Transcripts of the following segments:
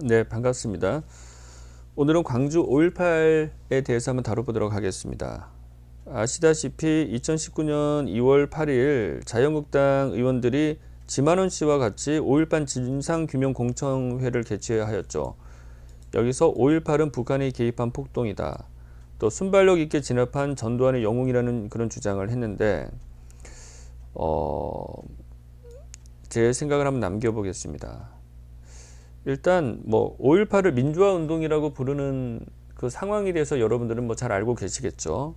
네, 반갑습니다. 오늘은 광주 5.18에 대해서 한번 다뤄보도록 하겠습니다. 아시다시피 2019년 2월 8일 자유한국당 의원들이 지만원 씨와 같이 5.18 진상규명공청회를 개최하였죠. 여기서 5.18은 북한이 개입한 폭동이다. 또 순발력 있게 진압한 전두환의 영웅이라는 그런 주장을 했는데 어, 제 생각을 한번 남겨보겠습니다. 일단 뭐 5.18을 민주화 운동이라고 부르는 그 상황에 대해서 여러분들은 뭐 잘 알고 계시겠죠.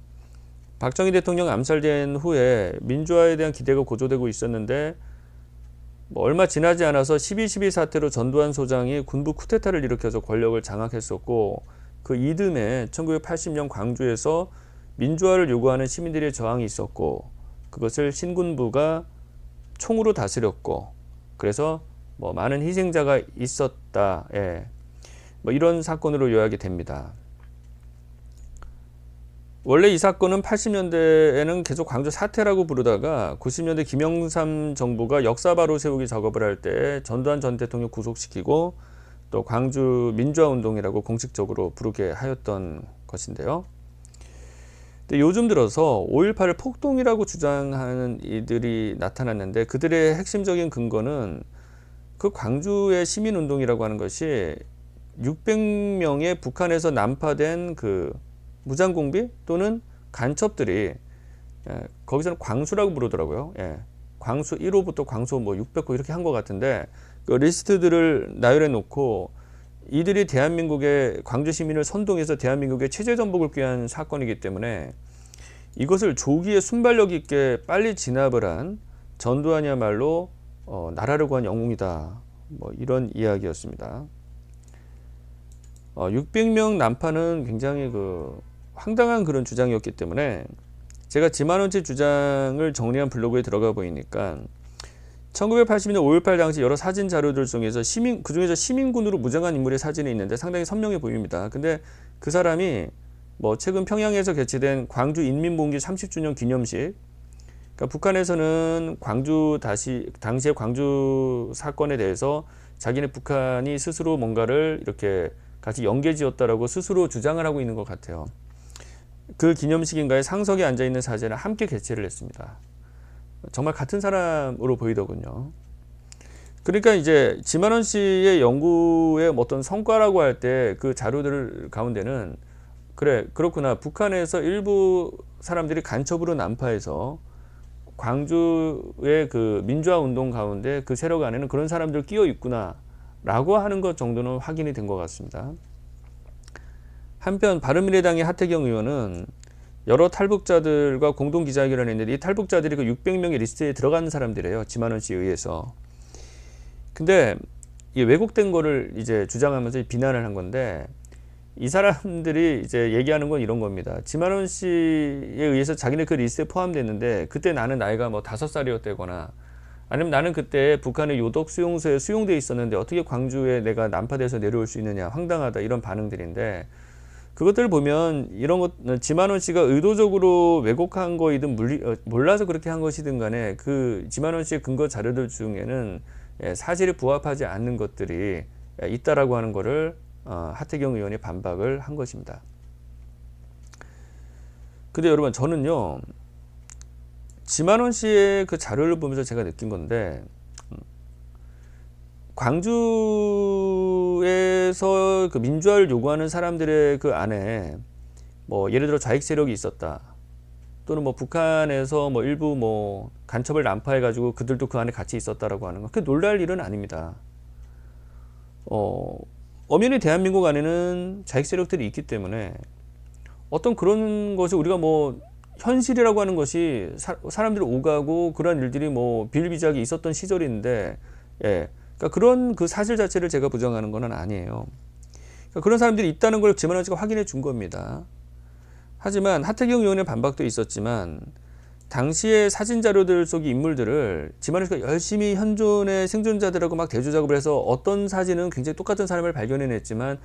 박정희 대통령 암살된 후에 민주화에 대한 기대가 고조되고 있었는데 뭐 얼마 지나지 않아서 12.12 사태로 전두환 소장이 군부 쿠데타를 일으켜서 권력을 장악했었고 그 이듬해 1980년 광주에서 민주화를 요구하는 시민들의 저항이 있었고 그것을 신군부가 총으로 다스렸고 그래서 뭐 많은 희생자가 있었다. 예. 뭐 이런 사건으로 요약이 됩니다. 원래 이 사건은 80년대에는 계속 광주 사태라고 부르다가 90년대 김영삼 정부가 역사 바로 세우기 작업을 할 때 전두환 전 대통령 구속시키고 또 광주 민주화 운동이라고 공식적으로 부르게 하였던 것인데요. 근데 요즘 들어서 5.18을 폭동이라고 주장하는 이들이 나타났는데 그들의 핵심적인 근거는 그 광주의 시민운동이라고 하는 것이 600명의 북한에서 난파된 그 무장공비 또는 간첩들이 예, 거기서는 광수라고 부르더라고요. 예, 광수 1호부터 광수 뭐 600호 이렇게 한 것 같은데 그 리스트들을 나열해 놓고 이들이 대한민국의 광주 시민을 선동해서 대한민국의 체제 전복을 꾀한 사건이기 때문에 이것을 조기에 순발력 있게 빨리 진압을 한 전두환이야말로 어, 나라를 구한 영웅이다. 뭐 이런 이야기였습니다. 어, 600명 난파는 굉장히 그 황당한 그런 주장이었기 때문에 제가 지만원치 주장을 정리한 블로그에 들어가 보이니까 1980년 5.18 당시 여러 사진 자료들 중에서 시민 그 중에서 시민군으로 무장한 인물의 사진이 있는데 상당히 선명해 보입니다. 근데 그 사람이 뭐 최근 평양에서 개최된 광주 인민봉기 30주년 기념식 그러니까 북한에서는 광주 다시 당시의 광주 사건에 대해서 자기네 북한이 스스로 뭔가를 이렇게 같이 연계지었다라고 스스로 주장을 하고 있는 것 같아요. 그 기념식인가에 상석에 앉아 있는 사진을 함께 개최를 했습니다. 정말 같은 사람으로 보이더군요. 그러니까 이제 지만원 씨의 연구의 어떤 성과라고 할 때 그 자료들 가운데는 그래 그렇구나 북한에서 일부 사람들이 간첩으로 난파해서 광주의 그 민주화 운동 가운데 그 세력 안에는 그런 사람들 끼어 있구나라고 하는 것 정도는 확인이 된 것 같습니다. 한편 바른미래당의 하태경 의원은 여러 탈북자들과 공동 기자회견을 했는데 이 탈북자들이 그 600명의 리스트에 들어가는 사람들이에요. 지만원 씨에 의해서. 근데 이 왜곡된 거를 이제 주장하면서 비난을 한 건데 이 사람들이 이제 얘기하는 건 이런 겁니다. 지만원 씨에 의해서 자기네 그 리스트에 포함됐는데 그때 나는 나이가 뭐 다섯 살이었대거나 아니면 나는 그때 북한의 요덕 수용소에 수용돼 있었는데 어떻게 광주에 내가 난파돼서 내려올 수 있느냐 황당하다 이런 반응들인데 그것들을 보면 이런 것 지만원 씨가 의도적으로 왜곡한 거이든 물리, 어, 몰라서 그렇게 한 것이든 간에 그 지만원 씨의 근거 자료들 중에는 예, 사실에 부합하지 않는 것들이 있다라고 하는 거를 어, 하태경 의원이 반박을 한 것입니다. 근데 여러분 저는요 지만원 씨의 그 자료를 보면서 제가 느낀 건데 음, 광주에서 그 민주화를 요구하는 사람들의 그 안에 뭐 예를 들어 좌익 세력이 있었다 또는 뭐 북한에서 뭐 일부 뭐 간첩을 난파해 가지고 그들도 그 안에 같이 있었다라고 하는 건그 놀랄 일은 아닙니다. 어 엄연히 대한민국 안에는 자익 세력들이 있기 때문에 어떤 그런 것이 우리가 뭐 현실이라고 하는 것이 사, 람들이 오가고 그런 일들이 뭐 비일비재하게 있었던 시절인데 예. 그러니까 그런 그 사실 자체를 제가 부정하는 것은 아니에요. 그러니까 그런 사람들이 있다는 걸 지만원 씨가 확인해 준 겁니다. 하지만 하태경 의원의 반박도 있었지만 당시의 사진 자료들 속의 인물들을 지만원 씨가 열심히 현존의 생존자들하고 막 대조 작업을 해서 어떤 사진은 굉장히 똑같은 사람을 발견해냈지만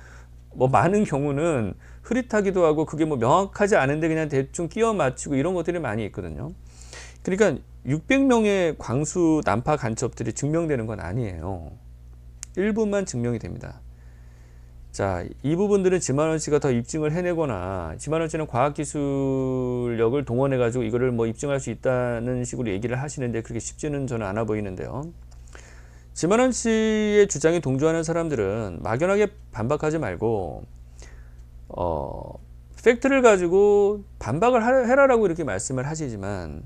뭐 많은 경우는 흐릿하기도 하고 그게 뭐 명확하지 않은데 그냥 대충 끼워 맞추고 이런 것들이 많이 있거든요. 그러니까 600명의 광수 난파 간첩들이 증명되는 건 아니에요. 일부만 증명이 됩니다. 자, 이 부분들은 지만원 씨가 더 입증을 해내거나 지만원 씨는 과학기술력을 동원해가지고 이거를 뭐 입증할 수 있다는 식으로 얘기를 하시는데 그렇게 쉽지는 저는 않아 보이는데요. 지만원 씨의 주장에 동조하는 사람들은 막연하게 반박하지 말고 어, 팩트를 가지고 반박을 하- 해라라고 이렇게 말씀을 하시지만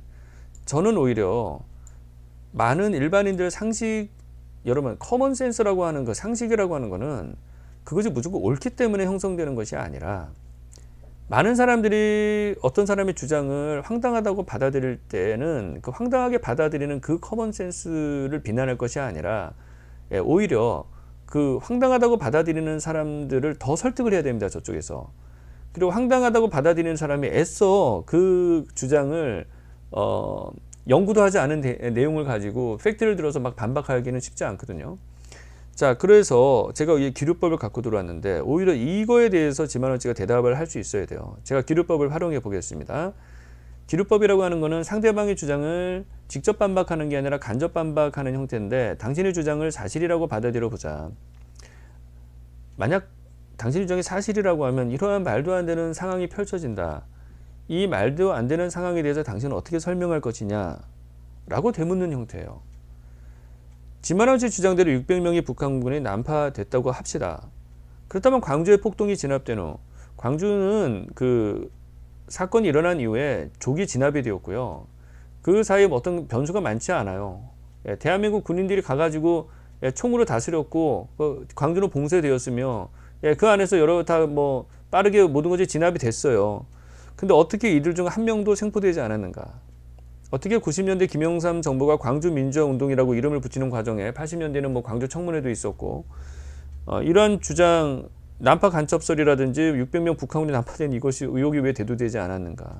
저는 오히려 많은 일반인들 상식 여러분 커먼 센스라고 하는 그 상식이라고 하는 거는 그것이 무조건 옳기 때문에 형성되는 것이 아니라 많은 사람들이 어떤 사람의 주장을 황당하다고 받아들일 때는 그 황당하게 받아들이는 그 커먼 센스를 비난할 것이 아니라 예, 오히려 그 황당하다고 받아들이는 사람들을 더 설득을 해야 됩니다 저쪽에서 그리고 황당하다고 받아들이는 사람이 애써 그 주장을 어, 연구도 하지 않은 대- 내용을 가지고 팩트를 들어서 막 반박하기는 쉽지 않거든요. 자, 그래서 제가 이 기류법을 갖고 들어왔는데 오히려 이거에 대해서 지만원 씨가 대답을 할 수 있어야 돼요. 제가 기류법을 활용해 보겠습니다. 기류법이라고 하는 거는 상대방의 주장을 직접 반박하는 게 아니라 간접 반박하는 형태인데 당신의 주장을 사실이라고 받아들여 보자. 만약 당신 주장이 사실이라고 하면 이러한 말도 안 되는 상황이 펼쳐진다. 이 말도 안 되는 상황에 대해서 당신은 어떻게 설명할 것이냐? 라고 되묻는 형태예요. 지만원 씨 주장대로 600명이 북한군에 난파됐다고 합시다. 그렇다면 광주의 폭동이 진압된 후 광주는 그 사건이 일어난 이후에 조기 진압이 되었고요. 그 사이에 뭐 어떤 변수가 많지 않아요. 예, 대한민국 군인들이 가가지고 예, 총으로 다스렸고 그 광주는 봉쇄되었으며 예, 그 안에서 여러 다 뭐 빠르게 모든 것이 진압이 됐어요. 근데 어떻게 이들 중 한 명도 생포되지 않았는가? 어떻게 90년대 김영삼 정부가 광주 민주화 운동이라고 이름을 붙이는 과정에 80년대는 뭐 광주 청문회도 있었고 어, 이러한 주장 난파 간첩설이라든지 600명 북한군이 난파된 이것이 의혹이 왜 대두되지 않았는가?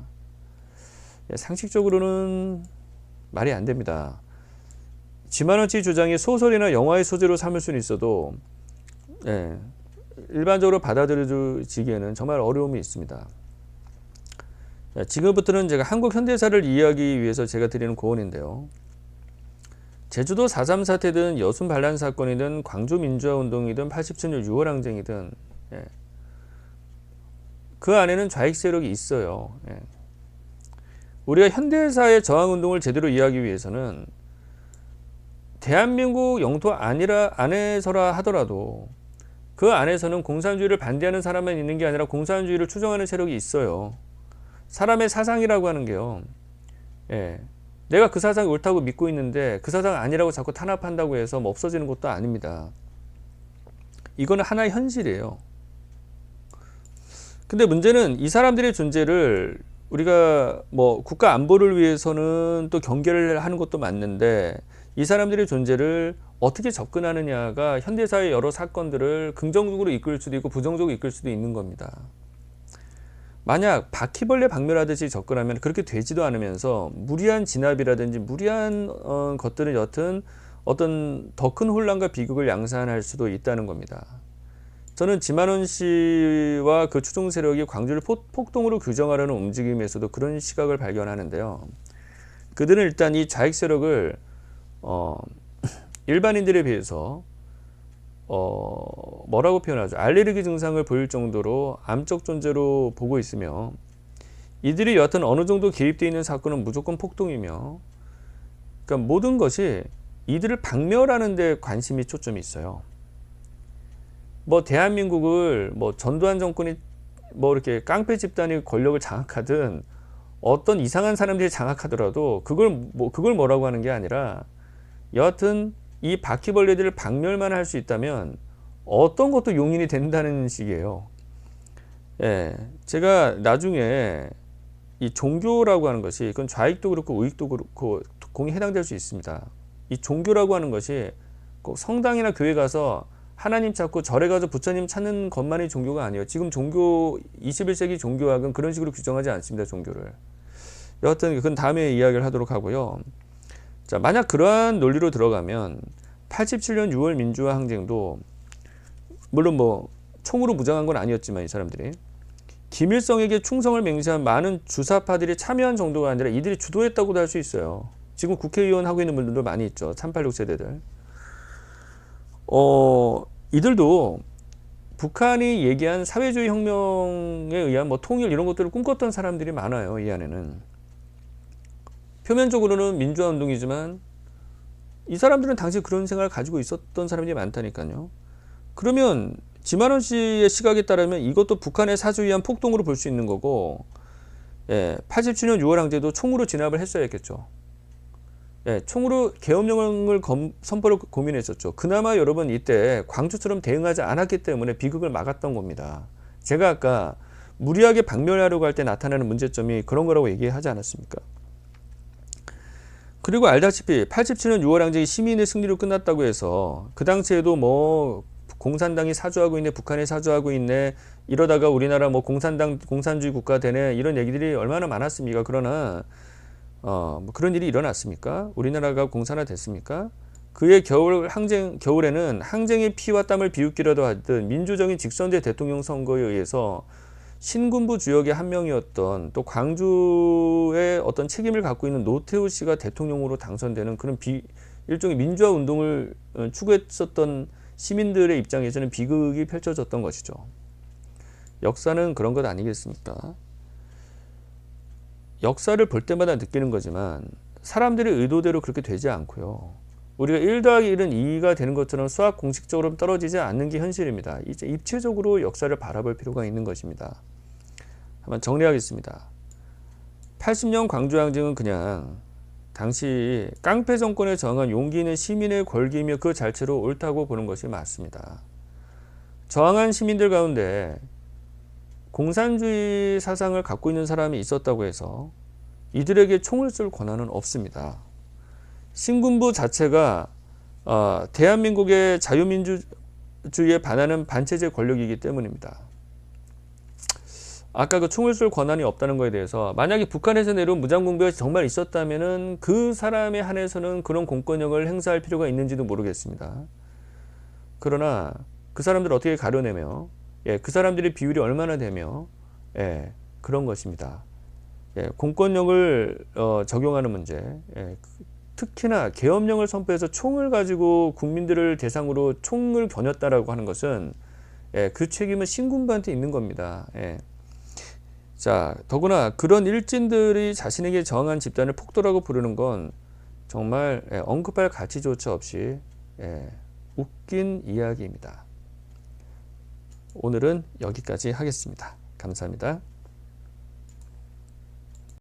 예, 상식적으로는 말이 안 됩니다. 지만원치 주장이 소설이나 영화의 소재로 삼을 수는 있어도 예, 일반적으로 받아들여지기에는 정말 어려움이 있습니다. 자, 지금부터는 제가 한국 현대사를 이해하기 위해서 제가 드리는 고언인데요. 제주도 4.3 사태든 여순 반란 사건이든 광주 민주화 운동이든 87년 6월 항쟁이든 예. 그 안에는 좌익 세력이 있어요. 예. 우리가 현대사의 저항 운동을 제대로 이해하기 위해서는 대한민국 영토 아니라 안에서라 하더라도 그 안에서는 공산주의를 반대하는 사람만 있는 게 아니라 공산주의를 추종하는 세력이 있어요. 사람의 사상이라고 하는 게요. 예. 내가 그 사상이 옳다고 믿고 있는데 그 사상 아니라고 자꾸 탄압한다고 해서 뭐 없어지는 것도 아닙니다. 이거는 하나의 현실이에요. 근데 문제는 이 사람들의 존재를 우리가 뭐 국가 안보를 위해서는 또 경계를 하는 것도 맞는데 이 사람들의 존재를 어떻게 접근하느냐가 현대사의 여러 사건들을 긍정적으로 이끌 수도 있고 부정적으로 이끌 수도 있는 겁니다. 만약 바퀴벌레 박멸하듯이 접근하면 그렇게 되지도 않으면서 무리한 진압이라든지 무리한 어, 것들은 여튼 어떤 더 큰 혼란과 비극을 양산할 수도 있다는 겁니다. 저는 지만원 씨와 그 추종 세력이 광주를 폭- 폭동으로 규정하려는 움직임에서도 그런 시각을 발견하는데요. 그들은 일단 이 좌익 세력을 어, 일반인들에 비해서 어, 뭐라고 표현하죠? 알레르기 증상을 보일 정도로 암적 존재로 보고 있으며 이들이 여하튼 어느 정도 개입되어 있는 사건은 무조건 폭동이며 그러니까 모든 것이 이들을 박멸하는 데 관심이 초점이 있어요. 뭐 대한민국을 뭐 전두환 정권이 뭐 이렇게 깡패 집단이 권력을 장악하든 어떤 이상한 사람들이 장악하더라도 그걸 뭐 그걸 뭐라고 하는 게 아니라 여하튼 이 바퀴벌레들을 박멸만 할 수 있다면 어떤 것도 용인이 된다는 식이에요. 예, 제가 나중에 이 종교라고 하는 것이 그건 좌익도 그렇고 우익도 그렇고 공이 해당될 수 있습니다. 이 종교라고 하는 것이 꼭 성당이나 교회 가서 하나님 찾고 절에 가서 부처님 찾는 것만이 종교가 아니에요. 지금 종교 21세기 종교학은 그런 식으로 규정하지 않습니다. 종교를. 여하튼 그건 다음에 이야기를 하도록 하고요. 자, 만약 그러한 논리로 들어가면 87년 6월 민주화 항쟁도 물론 뭐 총으로 무장한 건 아니었지만 이 사람들이 김일성에게 충성을 맹세한 많은 주사파들이 참여한 정도가 아니라 이들이 주도했다고도 할 수 있어요. 지금 국회의원 하고 있는 분들도 많이 있죠. 386 세대들. 어, 이들도 북한이 얘기한 사회주의 혁명에 의한 뭐 통일 이런 것들을 꿈꿨던 사람들이 많아요. 이 안에는. 표면적으로는 민주화 운동이지만 이 사람들은 당시 그런 생각을 가지고 있었던 사람들이 많다니까요. 그러면 지만원 씨의 시각에 따르면 이것도 북한의 사주에 의한 폭동으로 볼 수 있는 거고, 예, 87년 6월 항제도 총으로 진압을 했어야 했겠죠. 예, 총으로 계엄령을 검, 선포를 고민했었죠. 그나마 여러분 이때 광주처럼 대응하지 않았기 때문에 비극을 막았던 겁니다. 제가 아까 무리하게 박멸하려고 할 때 나타나는 문제점이 그런 거라고 얘기하지 않았습니까? 그리고 알다시피 87년 6월 항쟁이 시민의 승리로 끝났다고 해서 그 당시에도 뭐 공산당이 사주하고 있네, 북한이 사주하고 있네, 이러다가 우리나라 뭐 공산당, 공산주의 국가 되네, 이런 얘기들이 얼마나 많았습니까? 그러나, 어, 뭐 그런 일이 일어났습니까? 우리나라가 공산화 됐습니까? 그의 겨울 항쟁, 겨울에는 항쟁의 피와 땀을 비웃기려도 하듯 민주적인 직선제 대통령 선거에 의해서 신군부 주역의 한 명이었던 또 광주의 어떤 책임을 갖고 있는 노태우 씨가 대통령으로 당선되는 그런 비, 일종의 민주화 운동을 어, 추구했었던 시민들의 입장에서는 비극이 펼쳐졌던 것이죠. 역사는 그런 것 아니겠습니까? 역사를 볼 때마다 느끼는 거지만 사람들의 의도대로 그렇게 되지 않고요. 우리가 1 더하기 1은 2가 되는 것처럼 수학 공식적으로 떨어지지 않는 게 현실입니다. 이제 입체적으로 역사를 바라볼 필요가 있는 것입니다. 한번 정리하겠습니다. 80년 광주항쟁은 그냥 당시 깡패 정권에 저항한 용기 있는 시민의 권기이며 그 자체로 옳다고 보는 것이 맞습니다. 저항한 시민들 가운데 공산주의 사상을 갖고 있는 사람이 있었다고 해서 이들에게 총을 쏠 권한은 없습니다. 신군부 자체가 어, 대한민국의 자유민주주의에 반하는 반체제 권력이기 때문입니다. 아까 그 총을 쏠 권한이 없다는 것에 대해서 만약에 북한에서 내려온 무장공비가 정말 있었다면은 그 사람에 한해서는 그런 공권력을 행사할 필요가 있는지도 모르겠습니다. 그러나 그 사람들 어떻게 가려내며 예, 그 사람들의 비율이 얼마나 되며 예, 그런 것입니다. 예, 공권력을 어, 적용하는 문제, 예, 특히나 계엄령을 선포해서 총을 가지고 국민들을 대상으로 총을 겨눴다라고 하는 것은 예, 그 책임은 신군부한테 있는 겁니다. 예. 자, 더구나 그런 일진들이 자신에게 저항한 집단을 폭도라고 부르는 건 정말 예, 언급할 가치조차 없이 예, 웃긴 이야기입니다. 오늘은 여기까지 하겠습니다. 감사합니다.